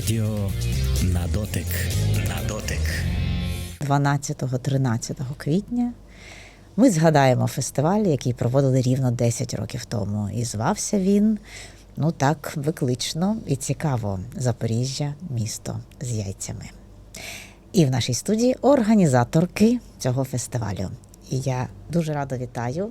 Радіо на дотик. На дотик. 12-13 квітня ми згадаємо фестиваль, який проводили рівно 10 років тому. І звався він ну так виклично і цікаво Запоріжжя, місто з яйцями. І в нашій студії організаторки цього фестивалю. І я дуже радо вітаю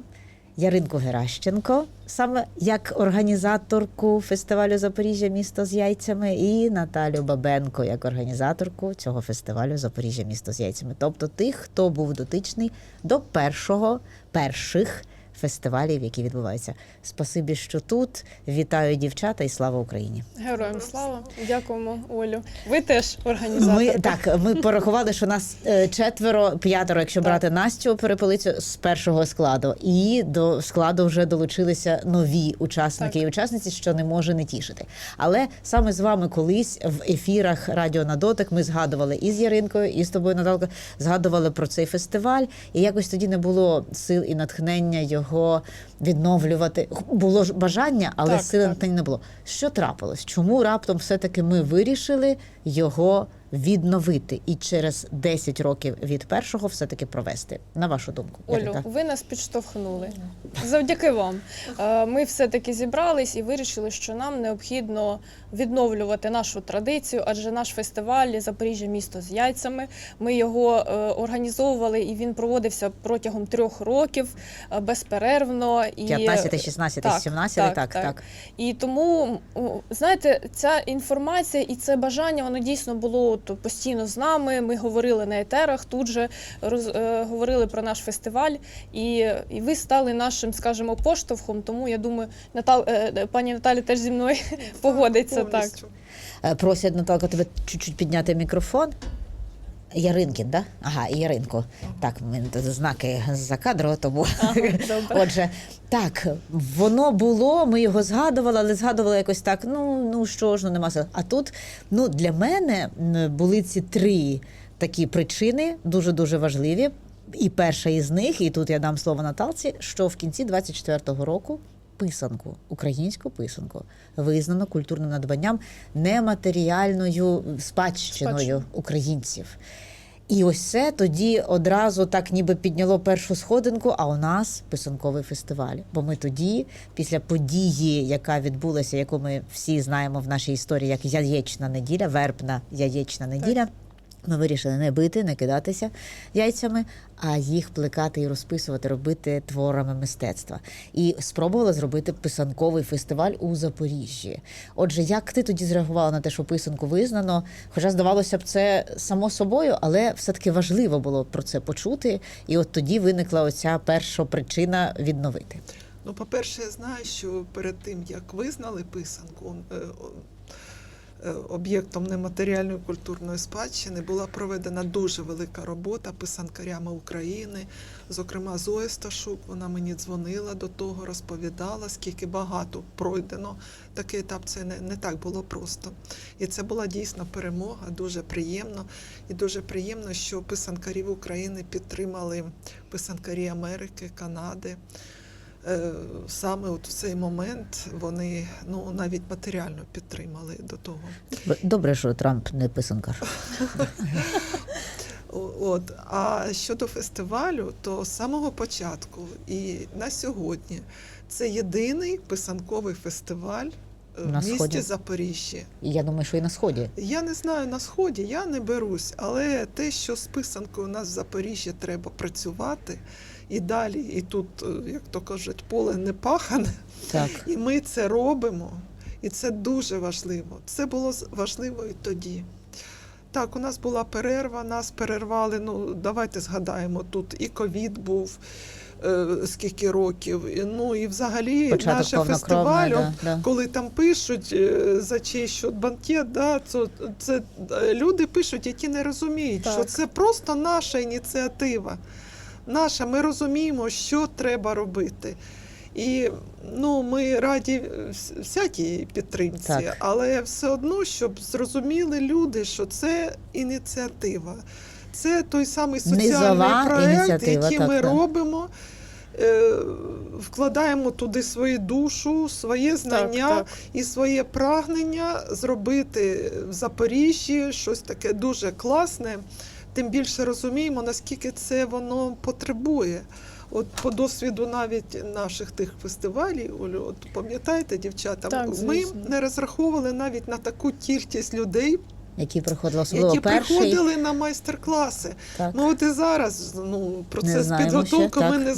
Яринку Геращенко, саме як організаторку фестивалю Запоріжжя місто з яйцями, і Наталю Бабенко як організаторку цього фестивалю Запоріжжя місто з яйцями. Тобто тих, хто був дотичний до першого перших фестивалів, які відбуваються. Спасибі, що тут. Вітаю дівчата і слава Україні. Героям слава, дякуємо, Олю. Ви теж організатор. Ми так ми порахували, що нас е, четверо, п'ятеро, якщо брати Настю перепелицю з першого складу, і до складу вже долучилися нові учасники Так. і учасниці, що не може не тішити. Але саме з вами колись в ефірах Радіо на дотик ми згадували і з Яринкою, і з тобою, Наталка, згадували про цей фестиваль. І якось тоді не було сил і натхнення його відновлювати. Було ж бажання, але Так, сили так. не було. Що трапилось? Чому раптом все-таки ми вирішили його відновити і через 10 років від першого все-таки провести? На вашу думку, Олю, ви нас підштовхнули. Завдяки вам. Е, Ми все-таки зібрались і вирішили, що нам необхідно відновлювати нашу традицію, адже наш фестиваль Запоріжжя місто з яйцями. Ми його е, організовували і він проводився протягом трьох років е, безперервно. І 15, 16, так, 17, так, так, так. так. І тому, знаєте, ця інформація і це бажання, воно дійсно було от постійно з нами. Ми говорили на етерах, тут же роз, е, говорили про наш фестиваль, і, і ви стали нашим, скажімо, поштовхом. Тому я думаю, Натал, е, пані Наталі теж зі мною погодиться так. Е, Просять Наталка тебе чуть-чуть підняти мікрофон. Яринкін, да? Ага, і Яринку. Так, знаки за кадру, тому Ага, отже, так, воно було, ми його згадували, але згадували якось так. Ну, ну що ж, ну нема сил. А тут, ну для мене були ці три такі причини, дуже дуже важливі. І перша із них, і тут я дам слово Наталці, що в кінці 24-го року писанку, українську писанку, визнано культурним надбанням нематеріальною спадщиною Спадщиною. українців. І ось це тоді одразу так ніби підняло першу сходинку, а у нас писанковий фестиваль. Бо ми тоді, після події, яка відбулася, яку ми всі знаємо в нашій історії, як яєчна неділя, вербна яєчна неділя. Ми вирішили не бити, не кидатися яйцями, а їх плекати і розписувати, робити творами мистецтва. І спробували зробити писанковий фестиваль у Запоріжжі. Отже, як ти тоді зреагувала на те, що писанку визнано? Хоча здавалося б, це само собою, але все-таки важливо було про це почути. І от тоді виникла оця перша причина відновити. Ну, по-перше, я знаю, що перед тим, як визнали писанку е, о- е, об'єктом нематеріальної культурної спадщини, була проведена дуже велика робота писанкарями України. Зокрема, Зоя Сташук, вона мені дзвонила до того, розповідала, скільки багато пройдено. Такий етап це не, не так було просто. І це була дійсно перемога, дуже приємно. І дуже приємно, що писанкарів України підтримали писанкарі Америки, Канади. Е, Саме от в цей момент вони ну навіть матеріально підтримали до того. Добре, що Трамп не писанкар. От а щодо фестивалю, то з самого початку і на сьогодні це єдиний писанковий фестиваль На в місті Сході. Запоріжжя. І я думаю, що і на сході. Я не знаю на сході, я не берусь, але те, що з писанкою у нас в Запоріжжі треба працювати і далі, і тут, е, як то кажуть, поле не пахане. Так. І ми це робимо, і це дуже важливо. Це було важливо і тоді. Так, у нас була перерва, нас перервали. Ну, давайте згадаємо, тут і ковід був е, скільки років. Ну і взагалі наше фестивалю, да, да. коли там пишуть е, за чий що банкет, да, це, це е, люди пишуть, які не розуміють, Так. що це просто наша ініціатива. Наша, ми розуміємо, що треба робити. І ну, ми раді е, всякій підтримці, Так. але все одно, щоб зрозуміли люди, що це ініціатива. Це той самий соціальний Низова проект, який так, ми так. робимо. е, вкладаємо туди свою душу, своє знання Так, так. і своє прагнення зробити в Запоріжжі щось таке дуже класне. Тим більше розуміємо, наскільки це воно потребує. От по досвіду навіть наших тих фестивалів, Олю, от пам'ятаєте, дівчата, Так, ми не розраховували навіть на таку кількість людей, Які приходили особливо які перший. приходили на майстер-класи. Ну от і зараз ну, процес знаємо підготовки ми не ага.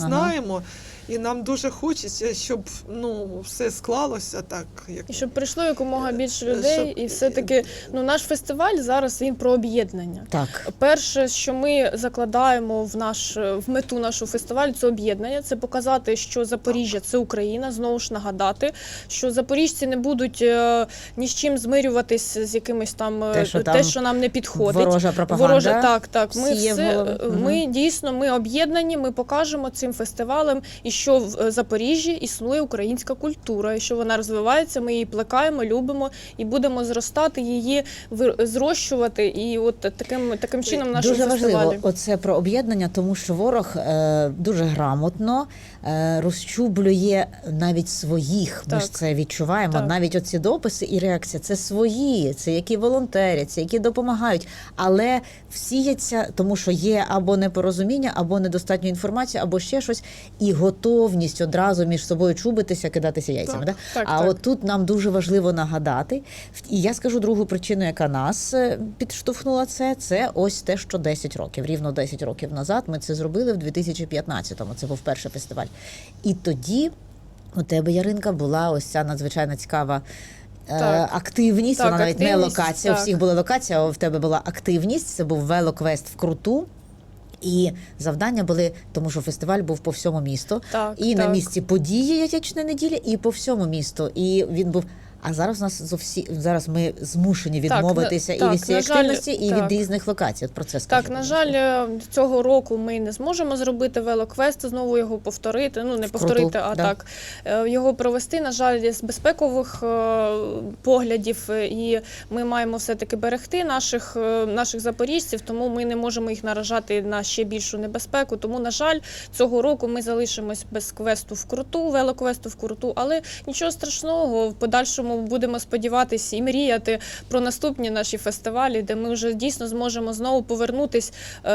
І нам дуже хочеться, щоб ну, все склалося так, як І щоб прийшло якомога більше Щоб- людей, і все-таки ну наш фестиваль зараз він про об'єднання. Так. Перше, що ми закладаємо в наш в мету нашого фестивалю, це об'єднання. Це показати, що Запоріжжя це Україна. Знову ж нагадати, що запоріжці не будуть е, ні з чим змирюватись з якимось там е, Те, що те, там що нам не підходить. Ворожа пропаганда. Ворожа, так, так. Ми все е, ми дійсно ми об'єднані. Ми покажемо цим фестивалем, і що в е, Запоріжжі існує українська культура, і що вона розвивається. Ми її плекаємо, любимо і будемо зростати її зрощувати. І от таким таким чином наш дуже фестивалі. важливо оце про об'єднання, тому що ворог е, дуже грамотно розчублює навіть своїх. Ми ж це відчуваємо. Так. Навіть оці дописи і реакція це свої, це які волонтерять, це які допомагають, але всіяться, тому що є або непорозуміння, або недостатньо інформації, або ще щось, і готовність одразу між собою чубитися, кидатися яйцями. Так, да? так, а так. от тут нам дуже важливо нагадати. І я скажу другу причину, яка нас е, підштовхнула це. Це ось те, що 10 років, рівно 10 років назад. Ми це зробили в 2015-му. Це був перший фестиваль. І тоді у тебе, Яринка, була ось ця надзвичайно цікава. е, Так. Активність, Так, вона навіть не локація. локація. У всіх була локація, а в тебе була активність. Це був велоквест в круту. І завдання були, тому що фестиваль був по всьому місту. Так, і на місці події Ятячної неділі, і по всьому місту. І він був. А зараз у нас зовсі зараз ми змушені відмовитися на- і від цієї жаль, активності, і так. від різних локацій. От про це скажи. Так, на жаль, е, цього року ми не зможемо зробити велоквест, знову його повторити. Ну не Вкруту, повторити, а да. так е, його провести. На жаль, з безпекових е, поглядів, і ми маємо все таки берегти наших наших запоріжців, тому ми не можемо їх наражати на ще більшу небезпеку. Тому, на жаль, цього року ми залишимось без квесту в круту, велоквесту в круту, але нічого страшного. В подальшому будемо сподіватися і мріяти про наступні наші фестивалі, де ми вже дійсно зможемо знову повернутись е,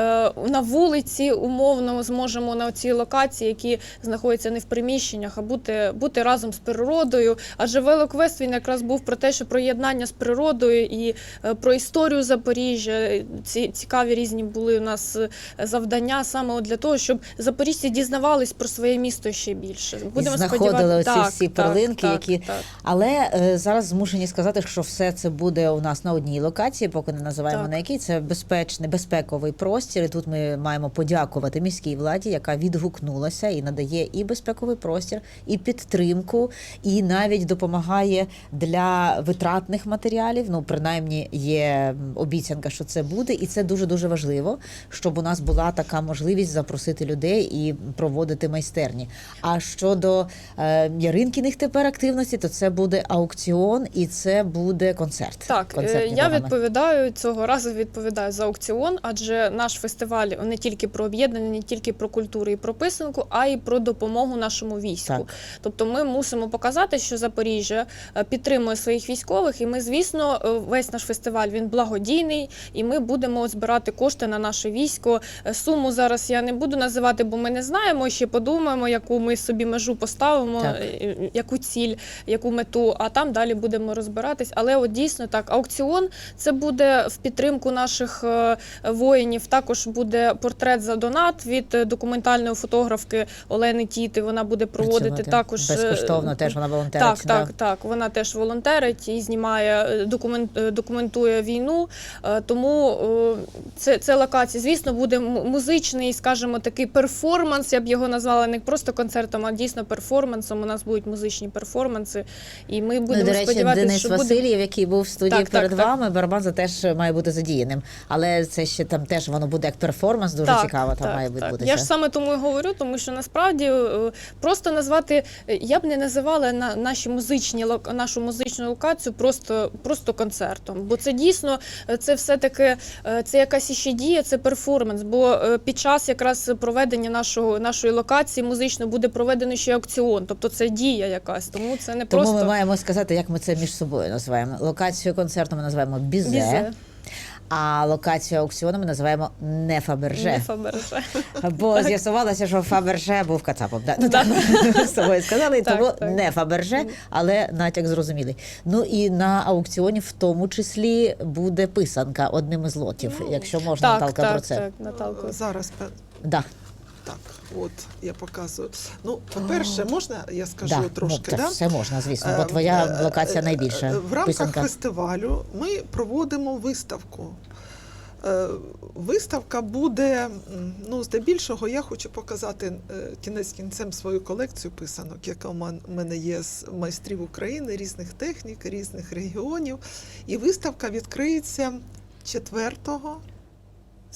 на вулиці, умовно зможемо на ці локації, які знаходяться не в приміщеннях, а бути, бути разом з природою. Адже велоквест він якраз був про те, що про єднання з природою і е, про історію Запоріжжя. Ці цікаві різні були у нас е, завдання саме для того, щоб запоріжці дізнавались про своє місто ще більше. Будемо знаходили сподіватися- оці всі перлинки, які- так. Але зараз змушені сказати, що все це буде у нас на одній локації, поки не називаємо Так. на якій це безпечний безпековий простір. І тут ми маємо подякувати міській владі, яка відгукнулася і надає і безпековий простір, і підтримку, і навіть допомагає для витратних матеріалів. Ну, принаймні, є обіцянка, що це буде, і це дуже дуже важливо, щоб у нас була така можливість запросити людей і проводити майстерні. А щодо е, Яринкіних тепер активності, то це буде аукціон і це буде концерт. Так, е, Концертні я програми. відповідаю цього разу. Відповідаю за аукціон, адже наш фестиваль не тільки про об'єднання, не тільки про культуру і про писанку, а й про допомогу нашому війську. Так. Тобто, ми мусимо показати, що Запоріжжя е, підтримує своїх військових, і ми, звісно, е, весь наш фестиваль він благодійний, і ми будемо збирати кошти на наше військо. Суму зараз я не буду називати, бо ми не знаємо. Ще подумаємо, яку ми собі межу поставимо, Так. яку ціль, яку мету. А там далі будемо розбиратись. Але от дійсно так, аукціон це буде в підтримку наших е, воїнів. Також буде портрет за донат від е, документальної фотографки Олени Тіти. Вона буде проводити Працювати. також е, безкоштовно. Теж вона волонтерить. так, да. так, так. Вона теж волонтерить і знімає документ, документує війну. Тому це, це локація. Звісно, буде музичний, скажімо, такий перформанс. Я б його назвала не просто концертом, а дійсно перформансом. У нас будуть музичні перформанси, і ми будемо ну, до речі, сподіватися, Денис що буде. Який був в студії Так, перед так, так. вами, барабан за теж має бути задіяним. Але це ще там теж воно буде як перформанс, дуже Так, цікаво. Там так, має так. бути. Я ж саме тому і говорю, тому що насправді е, просто назвати е, я б не називала на наші музичні нашу музичну локацію просто, просто концертом. Бо це дійсно е, це все таки це якась іще дія, це перформанс. Бо під час якраз проведення нашого нашої локації музично буде проведений ще аукціон. Тобто це дія якась. Тому це не Тому просто ми маємо сказати, як ми це між собою називаємо. Локацію концерту ми називаємо бізе, бізе, а локацію аукціону ми називаємо не Фаберже. не Фаберже. Бо з'ясувалося, що Фаберже був кацапом. Да? Ну, так, з тобою сказали, і Так, тому так. не Фаберже, але натяк зрозумілий. Ну і на аукціоні в тому числі буде писанка одним із лотів, Ну, якщо можна, Так, Наталка, так, про це. так, Наталко. Зараз Да. От я показую. Ну, по-перше, можна я скажу Да, трошки? ну, да? все можна, звісно, Е, бо твоя е, локація е, найбільша. В рамках Писанка. фестивалю ми проводимо виставку. Е, Виставка буде, ну, здебільшого, я хочу показати е, кінець кінцем свою колекцію писанок, яка у мене є з майстрів України, різних технік, різних регіонів. І виставка відкриється 4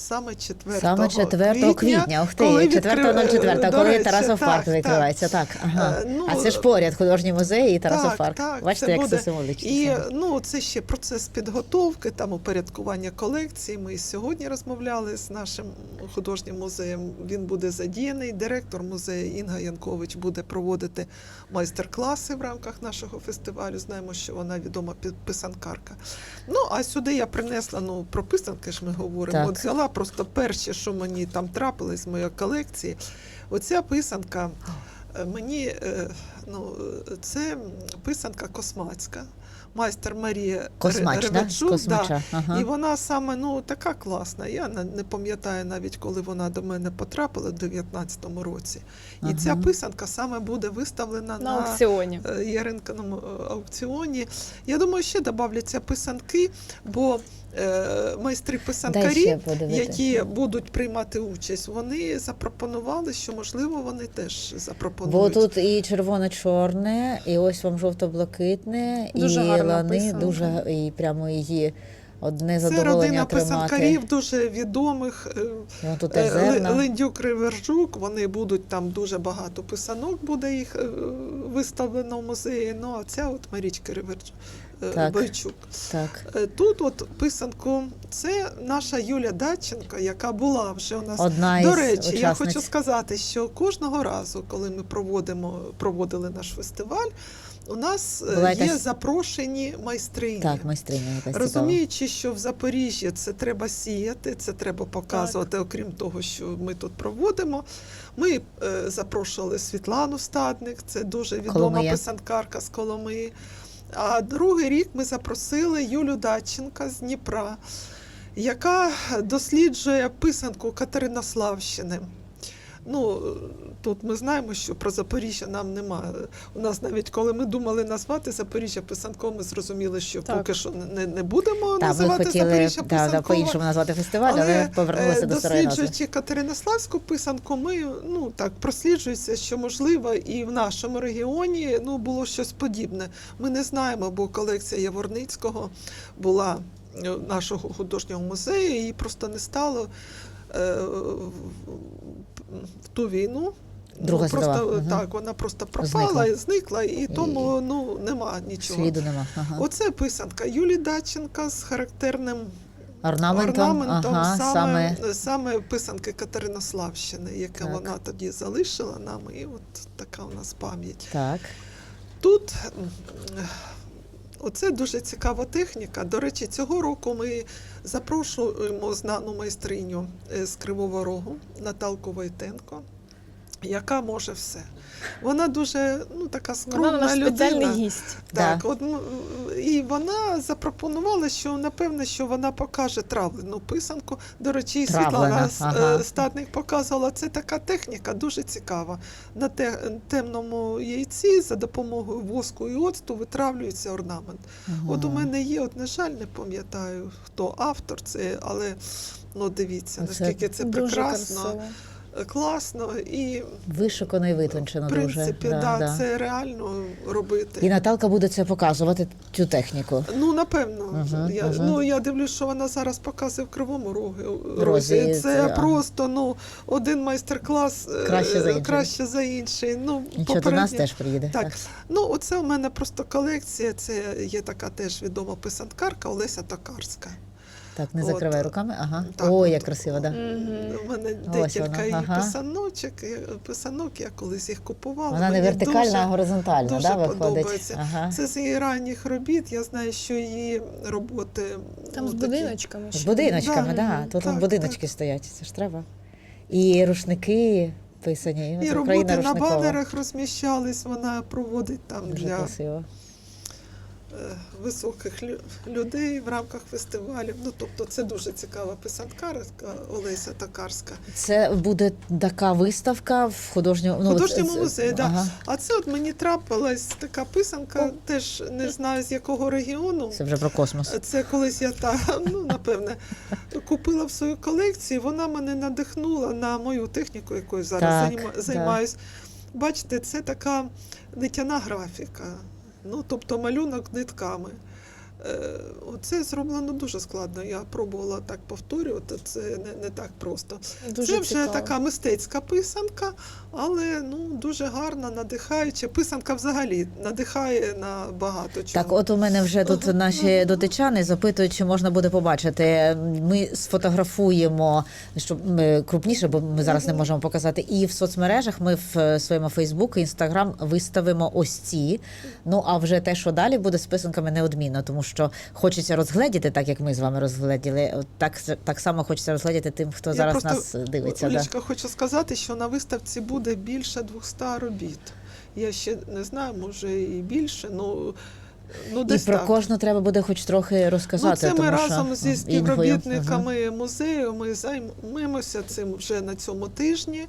Саме 4 Саме 4 квітня, ух ти, коли 4.04, відкри- коли речі, Тарасов так, парк так. відкривається. Так, ага. Е, ну, а це ж поряд художній музей і Тарасов так, парк. так, Бачите, це як буде. це символічно. І ну це ще процес підготовки, там упорядкування колекції. Ми сьогодні розмовляли з нашим художнім музеєм. Він буде задіяний. Директор музею Інга Янкович буде проводити майстер-класи в рамках нашого фестивалю. Знаємо, що вона відома писанкарка. Ну а сюди я принесла ну про писанки. ж ми говоримо. Так. От взяла просто перше, що мені там трапилось з моєї колекції. Оця писанка. Е, Мені е, ну, це писанка космацька, майстер Марія? Ревенчук, Да. Ага. І вона саме ну, така класна. Я не, пам'ятаю навіть, коли вона до мене потрапила в 2019 році. І Ага. ця писанка саме буде виставлена на на, аукціоні. Яринкиному е, аукціоні. Я думаю, ще додавляться писанки, бо майстри Дай писанкарі які будуть приймати участь, вони запропонували, що можливо вони теж Бо тут і червоно-чорне, і ось вам жовто-блакитне, Дуже і лани, написано. дуже і прямо її одне Це родина тримати. писанкарів дуже відомих. е, І тут е, Линдюк Ривержук, вони будуть там дуже багато писанок, буде їх е, виставлено в музеї. Ну а ця от Марічка Ривержук. Так. Бойчук. Так. Е, Тут от писанку, це наша Юля Датченко, яка була вже у нас Одна До речі, я хочу сказати, що кожного разу, коли ми проводимо, проводили наш фестиваль, у нас е, Була є якась- запрошені майстрині. Так, майстриня якась. Розуміючи, що в Запоріжжі це треба сіяти, це треба показувати, окрім того, що ми тут проводимо. Ми е, запрошували Світлану Стадник, це дуже відома Коломия. писанкарка з Коломиї. А другий рік ми запросили Юлю Даченка з Дніпра, яка досліджує писанку Катеринославщини. Ну, тут ми знаємо, що про Запоріжжя нам нема. У нас навіть коли ми думали назвати Запоріжжя писанком, ми зрозуміли, що Так. поки що не, не будемо Так, називати хотіли Запоріжжя да, да, писанком. по-іншому назвати фестиваль, але, Але повернулися е, до старої назви. досліджуючи Катеринославську писанку, ми ну так просліджується, що можливо і в нашому регіоні ну було щось подібне. Ми не знаємо, бо колекція Яворницького була е, нашого художнього музею, її просто не стало е, в- ту війну. Друга ну, просто мгм. так, вона просто пропала, Зникла. і зникла, і тому ну нема нічого. Сліду нема. Ага. Оце писанка Юлії Даченка з характерним Орнаментом, орнаментом ага, саме, саме саме писанки Катеринославщини, яке Так. вона тоді залишила нам, і от така у нас пам'ять. так. Тут оце дуже цікава техніка. До речі, цього року ми запрошуємо знану майстриню е, з Кривого Рогу Наталку Войтенко, яка може все. Вона дуже ну, така скромна Вона людина. гість. Да. От, ну, і вона запропонувала, що напевне, що вона покаже травлену писанку. До речі, Світлана ага. ага. Статник показувала. Це така техніка дуже цікава. На те, темному яйці за допомогою воску і оцту витравлюється орнамент. От у мене є, от, на жаль, не пам'ятаю, хто автор це, але ну, дивіться, наскільки це Дуже прекрасно. красиво. Е, класно і Вишукано і витончено в дуже. принципі, Да, да, да. це реально робити. І Наталка буде це показувати, цю техніку. Ну, напевно, Мгм, я, мгм. ну я дивлюсь, що вона зараз показує в кривому. Розі, це, Це просто ну один майстер-клас е, Краще за інший. краще за інший. Ну, Нічого до нас теж приїде. Так, ну оце у мене просто колекція. Це є така теж відома писанкарка Олеся Токарська. Так, не От, закривай руками. Ага. так, Ой, от, як красиво, да. У мене Ось декілька вона, її ага. писаночок, писанок, я колись їх купувала. Вона не Мені вертикальна, дуже- а горизонтальна, дуже да, виходить. подобається. Ага. Це з її ранніх робіт. Я знаю, що її роботи Там з ну, такі- будиночками. З ще. будиночками, Да, да. мгм, Тут так, будиночки стоять, це ж треба. І рушники писані. І От роботи Україна на рушникова. банерах розміщались, вона проводить там Дуже для красиво. Е, високих людей в рамках фестивалів. Ну тобто це дуже цікава писанкарка Олеся Токарська. Це буде така виставка в художньому, ну, художньому музеї, да. Ага. А це от мені трапилась така писанка, теж не знаю з якого регіону. Це вже про космос. Це колись я та ну напевне купила в свою колекцію. Вона мене надихнула на мою техніку, якою зараз Так, займаюсь. Бачите, це така дитяна графіка, ну тобто малюнок нитками. Е, Оце зроблено дуже складно. Я пробувала так повторювати. Це не, не так просто. Дуже це вже цікаво. така мистецька писанка, але ну дуже гарна, надихаюча. Писанка взагалі надихає на багато чого. Так, от у мене вже тут наші дотичани запитують, чи можна буде побачити. Ми сфотографуємо, щоб ми крупніше, бо ми зараз не можемо показати. І в соцмережах ми в е, своєму Фейсбук і Інстаграм виставимо ось ці. Ну а вже те, що далі буде з писанками, неодмінно, тому що хочеться розгледіти, так як ми з вами розгледіли. Так, так само хочеться розгледіти тим, хто Я зараз нас дивиться. Да. Хочу сказати, що на виставці буде більше 200 робіт. Я ще не знаю, може і більше. Ну, ну І про так. кожну треба буде хоч трохи розказати. Ну, це ми тому разом що зі Інгою, співробітниками музею. Ми займемося цим вже на цьому тижні.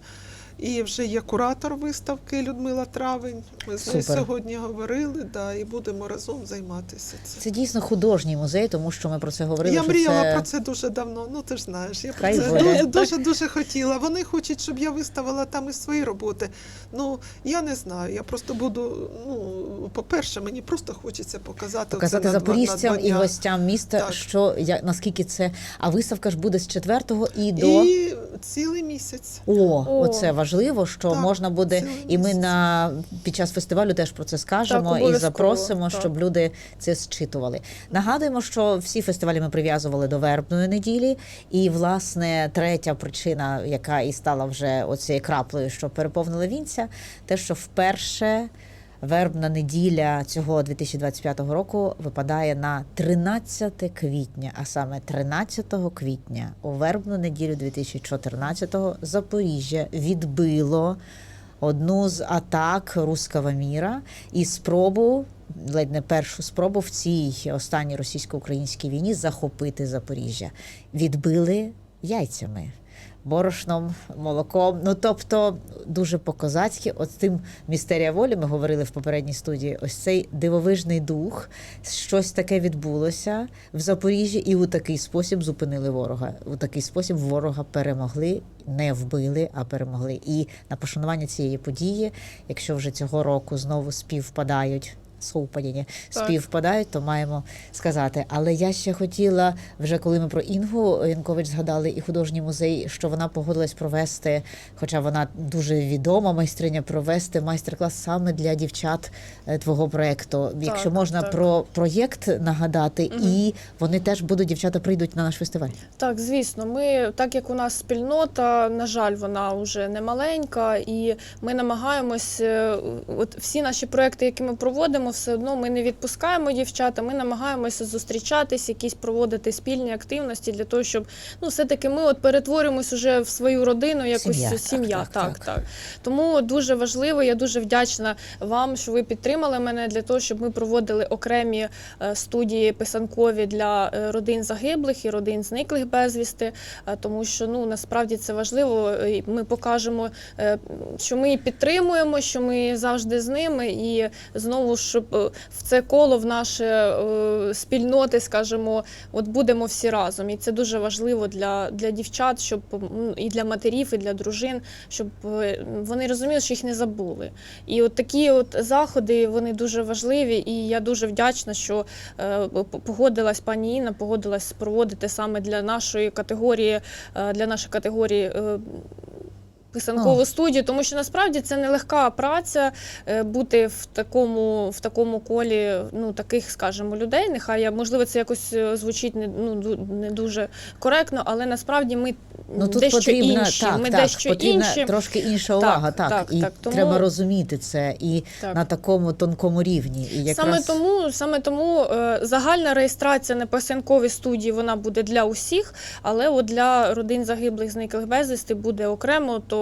І вже є куратор виставки Людмила Травень. Ми з нею сьогодні говорили, да, і будемо разом займатися цим. Це дійсно художній музей, тому що ми про це говорили. Я що мріяла це... про це дуже давно. Ну ти ж знаєш, я Хай про це дуже, дуже дуже хотіла. Вони хочуть, щоб я виставила там і свої роботи. Ну я не знаю. Я просто буду. Ну, по-перше, мені просто хочеться показати Показати оце на запоріжцям і гостям міста, Так. що я наскільки це. А виставка ж буде з 4 і до І цілий місяць. О, О. оце важливо, що Так, можна буде, і ми на під час фестивалю теж про це скажемо Так, і запросимо, так. щоб люди це зчитували. Нагадуємо, що всі фестивалі ми прив'язували до вербної неділі, і власне третя причина, яка і стала вже оцією краплею, що переповнила вінця, те, що вперше. Вербна неділя цього 2025 року випадає на 13 квітня, а саме 13 квітня у вербну неділю 2014-го Запоріжжя відбило одну з атак руского міра і спробу, ледь не першу спробу в цій останній російсько-українській війні захопити Запоріжжя. Відбили яйцями. Борошном, молоком, ну тобто дуже по-козацьки. От тим містерія волі ми говорили в попередній студії. Ось цей дивовижний дух, щось таке відбулося в Запоріжжі, і у такий спосіб зупинили ворога. У такий спосіб ворога перемогли, не вбили, а перемогли. І на пошанування цієї події, якщо вже цього року знову співпадають. Совпадіння співпадають, то маємо сказати. Але я ще хотіла, вже коли ми про Інгу Янкович згадали і художній музей, що вона погодилась провести, хоча вона дуже відома майстриня, провести майстер-клас саме для дівчат е, твого проекту. Якщо можна так. про проєкт нагадати, Мгм. і вони теж будуть, дівчата прийдуть на наш фестиваль. Так, звісно, ми, так як у нас спільнота, на жаль, вона вже не маленька, і ми намагаємось, е, от всі наші проекти, які ми проводимо, все одно ми не відпускаємо дівчата, ми намагаємося зустрічатись, якісь проводити спільні активності для того, щоб ну, все-таки ми от перетворимось уже в свою родину, якусь Сім'я, так, так, так, так. так. Тому дуже важливо, я дуже вдячна вам, що ви підтримали мене для того, щоб ми проводили окремі е, студії писанкові для е, родин загиблих і родин зниклих безвісти, е, тому що ну насправді це важливо. Ми покажемо, що ми підтримуємо, що ми завжди з ними, і знову ж в це коло в наше е, спільноти, скажімо, от будемо всі разом. І це дуже важливо для, для дівчат, щоб і для матерів, і для дружин, щоб е, вони розуміли, що їх не забули. І от такі от заходи вони дуже важливі, і я дуже вдячна, що е, погодилась пані Інна, погодилась проводити саме для нашої категорії, е, для нашої категорії. Писанкову студію, тому що насправді це нелегка праця е, бути в такому, в такому колі ну таких, скажімо, людей. Нехай я можливо це якось е, звучить не ну не дуже коректно, але насправді ми Ну тут дещо потрібна інші. так, ми так, дещо потрібна інші. трошки інша увага. Так, так, і так, тому- треба розуміти це і Так. на такому тонкому рівні. І якраз... Саме тому, саме тому е, загальна реєстрація на писанковій студії вона буде для усіх, але от для родин загиблих зниклих безвісти буде окремо, то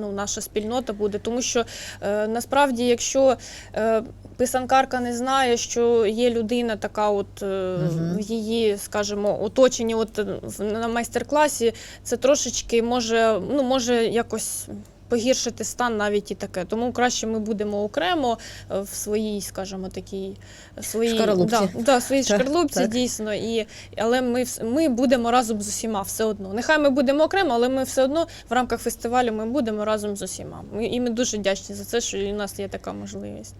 ну наша спільнота буде. Тому що е, насправді, якщо е, писанкарка не знає, що є людина така, от е, в її, скажімо, оточенні, от в- на майстер-класі, це трошечки може, ну може якось. Погіршити стан навіть і таке. Тому краще ми будемо окремо е, в своїй, скажімо, такій своїй шкарлупці. Да, да, своїй Так, шкарлупці, так. дійсно. І, але ми, ми будемо разом з усіма все одно. Нехай ми будемо окремо, але ми все одно в рамках фестивалю ми будемо разом з усіма. І ми дуже вдячні за це, що у нас є така можливість.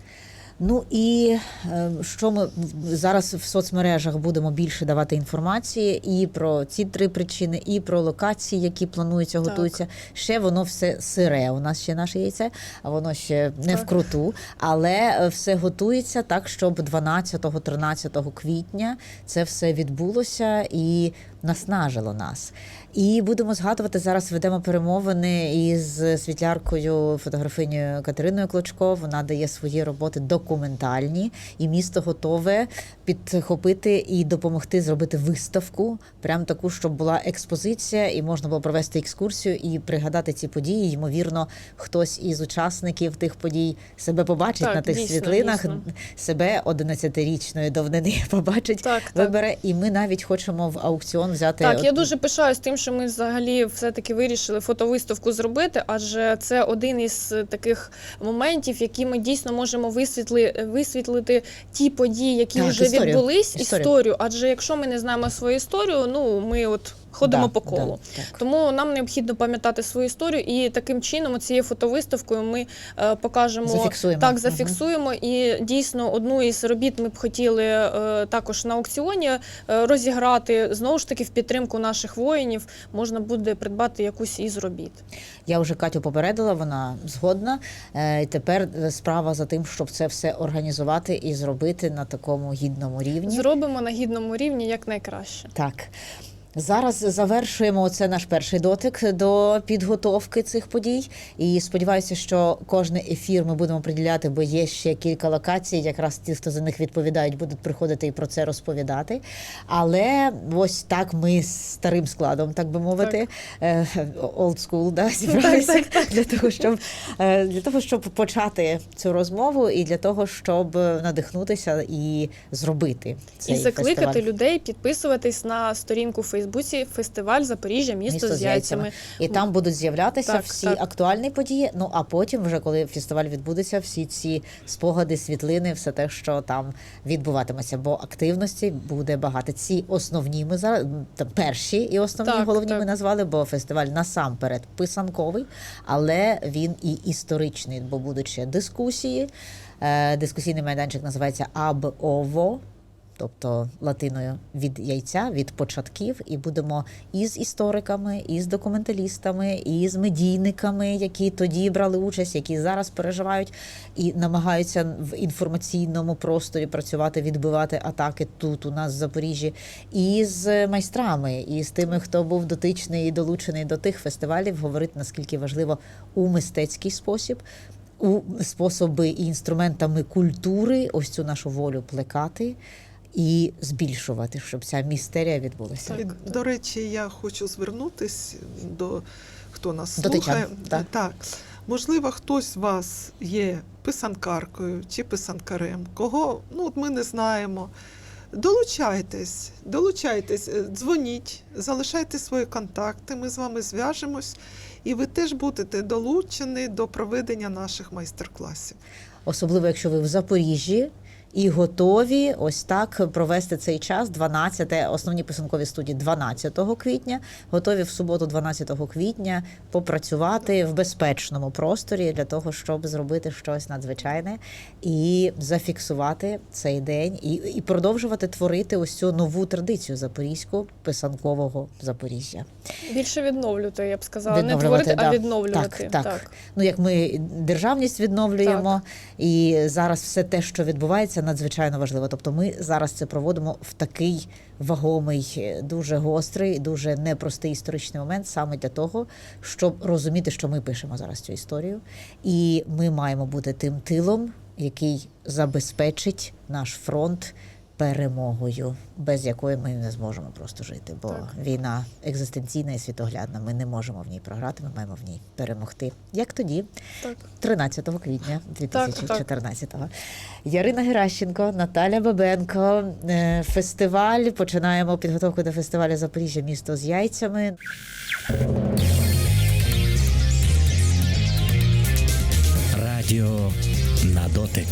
Ну і е, що ми зараз в соцмережах будемо більше давати інформації і про ці три причини, і про локації, які плануються, Так. готуються. Ще воно все сире. У нас ще наше яйце, а воно ще не Так. вкруту. Але е, все готується так, щоб 12-13 квітня це все відбулося і наснажило нас. І будемо згадувати зараз. Ведемо перемовини із світляркою, фотографинею Катериною Клочко. Вона дає свої роботи документальні, і місто готове підхопити і допомогти зробити виставку, прям таку, щоб була експозиція, і можна було провести екскурсію і пригадати ці події. Ймовірно, хтось із учасників тих подій себе побачить Так, на тих дійсно, світлинах, дійсно. себе 11-річної давнини побачить. Так, так. Вибере, і ми навіть хочемо в аукціон взяти. Так, я дуже пишаюсь тим, що ми взагалі все-таки вирішили фотовиставку зробити, адже це один із таких моментів, які ми дійсно можемо висвітли, висвітлити ті події, які Так, вже історію. відбулись, Історію. історію. Адже якщо ми не знаємо свою історію, ну ми от ходимо Да, по колу. да. Тому нам необхідно пам'ятати свою історію, і таким чином, цією фотовиставкою, ми е, покажемо Зафіксуємо. так, зафіксуємо. І дійсно одну із робіт ми б хотіли е, також на аукціоні е, розіграти знову ж таки в підтримку наших воїнів. Можна буде придбати якусь із робіт. Я вже Катю попередила, вона згодна. Е, І тепер е, справа за тим, щоб це все організувати і зробити на такому гідному рівні. Зробимо на гідному рівні як найкраще. Так. Зараз завершуємо це наш перший дотик до підготовки цих подій. І сподіваюся, що кожний ефір ми будемо приділяти, бо є ще кілька локацій. Якраз ті, хто за них відповідають, будуть приходити і про це розповідати. Але ось так ми з старим складом, так би мовити, е, old school, да, зібралися для того, щоб е, для того, щоб почати цю розмову, і для того, щоб надихнутися і зробити цей і закликати фестиваль. людей підписуватись на сторінку в Фейсбуці фестиваль Запоріжжя, місто, з яйцями. І там будуть з'являтися Так, всі так. актуальні події. Ну а потім, вже коли фестиваль відбудеться, всі ці спогади, світлини, все те, що там відбуватиметься. Бо активності буде багато. Ці основні ми зараз м, та перші і основні Так, головні так. ми назвали, бо фестиваль насамперед писанковий, але він і історичний, бо будуть ще дискусії. Е, Дискусійний майданчик називається АБОВО тобто латиною від яйця, від початків, і будемо і з істориками, і з документалістами, і з медійниками, які тоді брали участь, які зараз переживають і намагаються в інформаційному просторі працювати, відбивати атаки тут у нас в Запоріжжі, і з майстрами, і з тими, хто був дотичний і долучений до тих фестивалів, говорити наскільки важливо у мистецький спосіб. У способи і інструментами культури ось цю нашу волю плекати і збільшувати, щоб ця містерія відбулася. Так, І, так. до речі, я хочу звернутися до хто нас До слухає. тичан, так. Можливо, хтось з вас є писанкаркою чи писанкарем, кого ну, от ми не знаємо. Долучайтесь, долучайтесь, е, дзвоніть, залишайте свої контакти, ми з вами зв'яжемось, і ви теж будете долучені до проведення наших майстер-класів. Особливо, якщо ви в Запоріжжі і готові ось так провести цей час. 12, основні писанкові студії 12 квітня. Готові в суботу, 12 квітня, попрацювати в безпечному просторі для того, щоб зробити щось надзвичайне і зафіксувати цей день, і, і продовжувати творити ось цю нову традицію запорізьку писанкового Запоріжжя. Більше відновлювати, я б сказала. Не творити, да. а відновлювати. Так, так. Ну як ми державність відновлюємо, і зараз все те, що відбувається, надзвичайно важливо. Тобто, ми зараз це проводимо в такий вагомий, дуже гострий, дуже непростий історичний момент, саме для того, щоб розуміти, що ми пишемо зараз цю історію, і ми маємо бути тим тилом, який забезпечить наш фронт. Перемогою, без якої ми не зможемо просто жити, бо Так. війна екзистенційна і світоглядна. Ми не можемо в ній програти, ми маємо в ній перемогти. Як тоді, Так. 13 квітня так. 2014-го. Ярина Геращенко, Наталя Бабенко. е, Фестиваль. Починаємо підготовку до фестивалю Запоріжжя місто з яйцями. Радіо. На дотик.